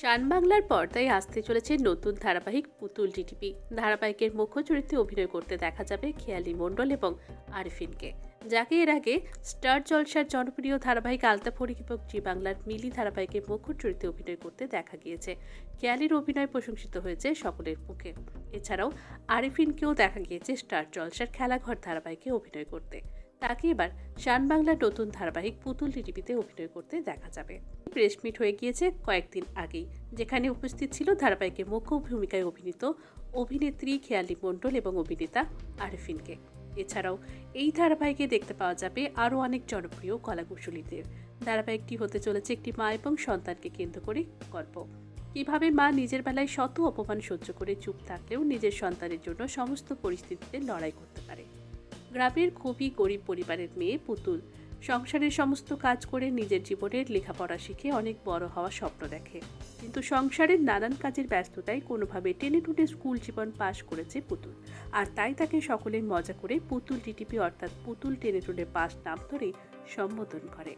শান বাংলার পর্দায় আসতে চলেছে নতুন ধারাবাহিক পুতুল টিটিপি। ধারাবাহিকের মুখ্য চরিত্রে অভিনয় করতে দেখা যাবে খেয়ালি মণ্ডল এবং আরিফিনকে। যাকে এর আগে স্টার জলসার জনপ্রিয় ধারাবাহিক আলতাফরিক এবং জি বাংলার মিলি ধারাবাহিকের মুখ্য চরিত্রে অভিনয় করতে দেখা গিয়েছে। খেয়ালির অভিনয় প্রশংসিত হয়েছে সকলের মুখে এছাড়াও আরিফিনকেও দেখা গিয়েছে স্টার জলসার খেলাঘর ধারাবাহিকে অভিনয় করতে। তাকে এবার শান বাংলার নতুন ধারাবাহিক পুতুল টিভিতে অভিনয় করতে দেখা যাবে। প্রেস মিট হয়ে গিয়েছে কয়েকদিন আগেই, যেখানে উপস্থিত ছিল ধারাবাহিকের মুখ্য ভূমিকায় অভিনীত অভিনেত্রী খেয়ালি মণ্ডল এবং অভিনেতা আরিফিনকে। এছাড়াও এই ধারাবাহিকে দেখতে পাওয়া যাবে আরও অনেক জনপ্রিয় কলাকুশলীদের। ধারাবাহিকটি হতে চলেছে একটি মা এবং সন্তানকে কেন্দ্র করে গল্প। কীভাবে মা নিজের বেলায় শত অপমান সহ্য করে চুপ থাকলেও নিজের সন্তানের জন্য সমস্ত পরিস্থিতিতে লড়াই করতে পারে? গ্রামের খুবই গরিব পরিবারের মেয়ে পুতুল সংসারের সমস্ত কাজ করে নিজের জীবনের লেখাপড়া শিখে অনেক বড় হওয়ার স্বপ্ন দেখে। কিন্তু সংসারের নানান কাজের ব্যস্ততায় কোনোভাবে টেনে টুটে স্কুল জীবন পাশ করেছে পুতুল। আর তাই তাকে সকলে মজা করে পুতুল টিটিপি অর্থাৎ পুতুল টেনে টুটে পাস নাম ধরেই সম্বোধন করে।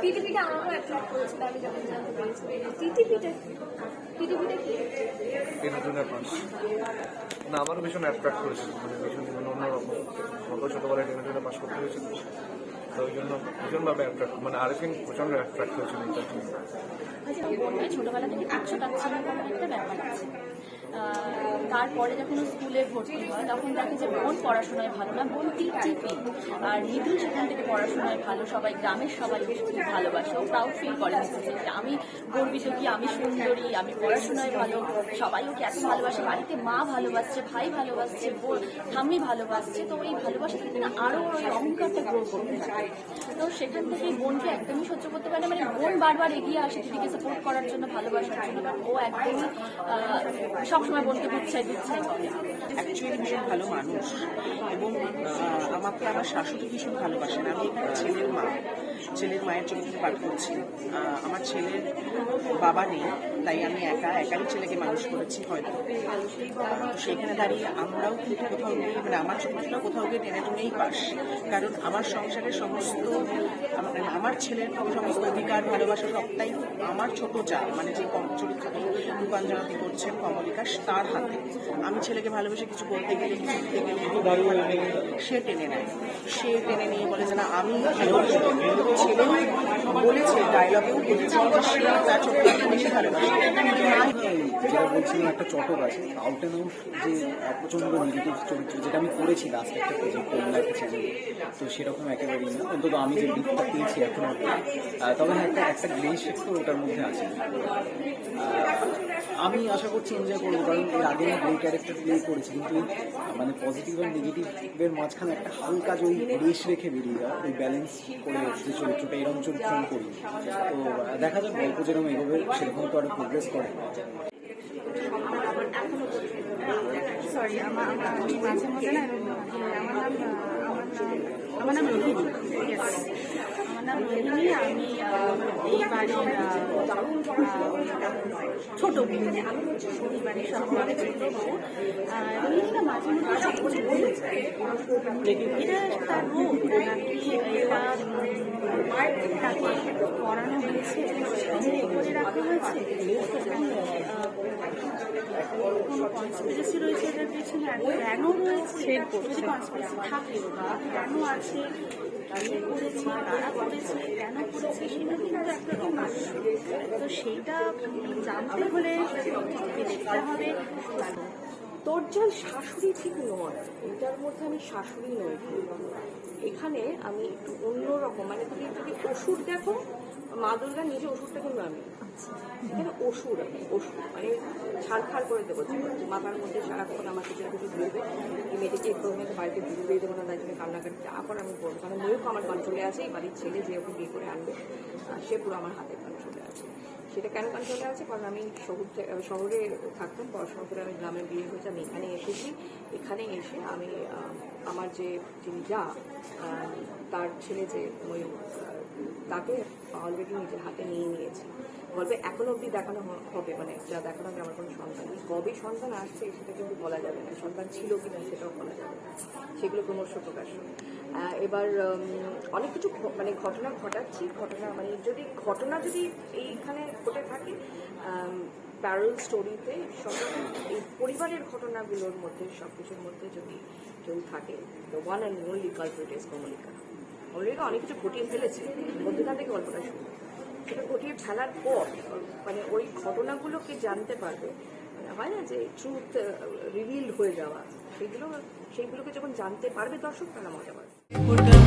টিটিপিটা আমাকেও অ্যাট্রাক্ট করেছিল আমি যখন জানতে পেরেছি। টিটিপিটা টিটিপিটা কি? টেলিভিশনের পাশ। না আমারও ভীষণ অ্যাট্রাক্ট করেছিল মানে ভীষণ মানে অন্যরকম। অত ছোটোবেলায় টেলিভিশনে পাশ করতে হয়েছিল। তো ওই জন্য ভীষণভাবে অ্যাট্রাক্ট মানে আরিফিন প্রচণ্ড অ্যাট্রাক্ট হয়েছিল এটার জন্য আচ্ছা ছোটবেলা থেকে তারপরে যখন স্কুলে ভর্তি হয়, তখন দেখে যে বোন পড়াশোনায় ভালো না, বোন টিপি আর নিতুল সেখান থেকে পড়াশোনায় ভালো, সবাই গ্রামের সবাই ওকে খুব ভালোবাসে, ও প্রাউড ফিল করে আমি গর্বিত কি? আমি সুন্দরী, আমি পড়াশোনায় ভালো, সবাই ওকে এত ভালোবাসে, বাড়িতে মা ভালোবাসছে, ভাই ভালোবাসছে বোন ঠাম্মি ভালোবাসছে, তো এই ভালোবাসা থেকে না আরও ওই অহংকারটা গ্রো করতে তো সেখান থেকে বোনকে একদমই সহ্য করতে পারে না মানে বোন বারবার এগিয়ে আসে দিদিকে সাপোর্ট করার জন্য, ভালোবাসার জন্য ও একদমই সবসময় বোনকে অ্যাকচুয়ালি ভীষণ ভালো মানুষ। এবং আমাকে আমার শাশুড়ি ভীষণ ভালোবাসেন। আমি ছেলের মা। ছেলের মায়ের চরিত্রে পাঠ করছি। আমার ছেলের বাবা নেই, তাই আমি একা, একাই ছেলেকে মানুষ করেছি হয়তো। সেখানে দাঁড়িয়ে আমরাও কিন্তু কোথাও গিয়ে মানে আমার চরিত্রটা কোথাও গিয়ে টেনে টুনেই পাস। কারণ আমার সংসারের সমস্ত আমার- ছেলের সমস্ত অধিকার, ভালোবাসা সবটাই আমার ছোট যা মানে যে কম চরিত্রটি রূপাঞ্জনাতি করছেন কমলিকা তার হাতে। আমি ছেলেকে ভালোবেসে কিছু বলতে গেলে, কিছু দিতে গেলে সে টেনে নেয়। সে টেনে নিয়ে বলে যে, না, আমি ছেলে বলেছে ডায়লগেও বলেছে সে তার ছোটটাকে বেশি ভালোবাসে। যেটা বলছিলাম, একটা চটক আছে আউট অ্যান্ড আউট যে প্রচণ্ড নেগেটিভ চরিত্র, যেটা আমি করেছি লাস্ট একটা প্রজেক্ট করলাম একটা চ্যানেলে তো সেরকম একেবারেই না। অন্তত আমি যে লিপটা পেয়েছি এখন তবে হ্যাঁ একটা একটা গ্লে তো ওটার মধ্যে আছে। আমি আশা করছি এনজয় করব, কারণ এর আগে আমি গ্রে ক্যারেক্টার প্লে করেছি, কিন্তু মানে পজিটিভ আর নেগেটিভের মাঝখানে একটা হালকা যে ওই রেশ রেখে বেরিয়ে যাওয়া, ওই ব্যালেন্স করে যে চরিত্রটা এরকম চরিত্র করি। তো দেখা যাক গল্প যেরকম এগোবে, সেরকম তো আরও প্রোগ্রেস করে সরি আমার আমার- আমি মাঝে মধ্যে না, আমার নাম আমার নাম আমার নাম রোহিণী। আমার নাম রোহিণী আমি এই বাড়ির ছোট সব থেকে ছোট বোন আহ, মাঝে মধ্যে সব এটা তার রোগ নাকি এটা তাকে হয়েছে করে রাখা হয়েছে আহ, কোনো কনস্পিরেসি রয়েছে এদের পেছনে আর কেন রয়েছে যদি কনস্পিরেসি থাকে বা কেন আছে করেছে করেছে কেন করেছে সেটা কিন্তু তো সেইটা জানতে হলে দেখতে হবে। তোর জল শাশুড়ি ঠিক নয় এটার মধ্যে আমি শাশুড়ি নই। এখানে আমি একটু অন্যরকম মানে ওষুধ দেখো, মা দুর্গা নিজে ওষুধটা কিন্তু আমি। এখানে ওষুধ আমি ওষুধ মানে ছাড়খাড় করে দেবো। মাথার মধ্যে সারাক্ষণ আমার কিছু কিছু ঘুরবে মেয়েটিকে একটু আমি বাড়িতে ঘুরবে দেবো না তাই জন্য কান্নাকাটি তারপর আমি করব। কারণ মেয়েও আমার কন্ট্রোলে আছে এই বাড়ির ছেলে যে ওকে বিয়ে করে আনবে সে পুরো আমার হাতের কন্ট্রোলে আছে সেটা কেন কন্ট্রোলে আছে কারণ আমি শহর শহরে থাকতাম, পড়াশোনা করে আমি গ্রামে বিয়ে হয়েছে, আমি এখানে এসেছি। এখানে এসে আমি আমার যে যিনি যা তার ছেলে যে ময়ূর তাকে অলরেডি নিজের হাতে নিয়ে নিয়েছি। গল্পে এখনও অবধি দেখানো হবে মানে যা দেখানো হবে আমার কোনো সন্তান কবে সন্তান আসছে সেটা কিন্তু বলা যাবে না। সন্তান ছিল কি না সেটাও বলা যাবে না। সেগুলো ক্রমশ প্রকাশ এবার অনেক কিছু মানে ঘটনা ঘটাচ্ছি। ঘটনা মানে যদি ঘটনা যদি এইখানে ঘটে থাকে প্যারল স্টোরিতে সব এই পরিবারের ঘটনাগুলোর মধ্যে সব কিছুর মধ্যে যদি কেউ থাকে one and only culprit is Kamalika Kamalika অনেক কিছু ঘটিয়ে ফেলেছে। মধ্যখান থেকে গল্পটা শুরু সেটা ঘটিয়ে ফেলার পর মানে ওই ঘটনাগুলোকে জানতে পারবে, হয় না যে ট্রুথ রিভিল হয়ে যাওয়া, সেগুলো, সেইগুলোকে যখন জানতে পারবে দর্শক, তারা মজা পাবে।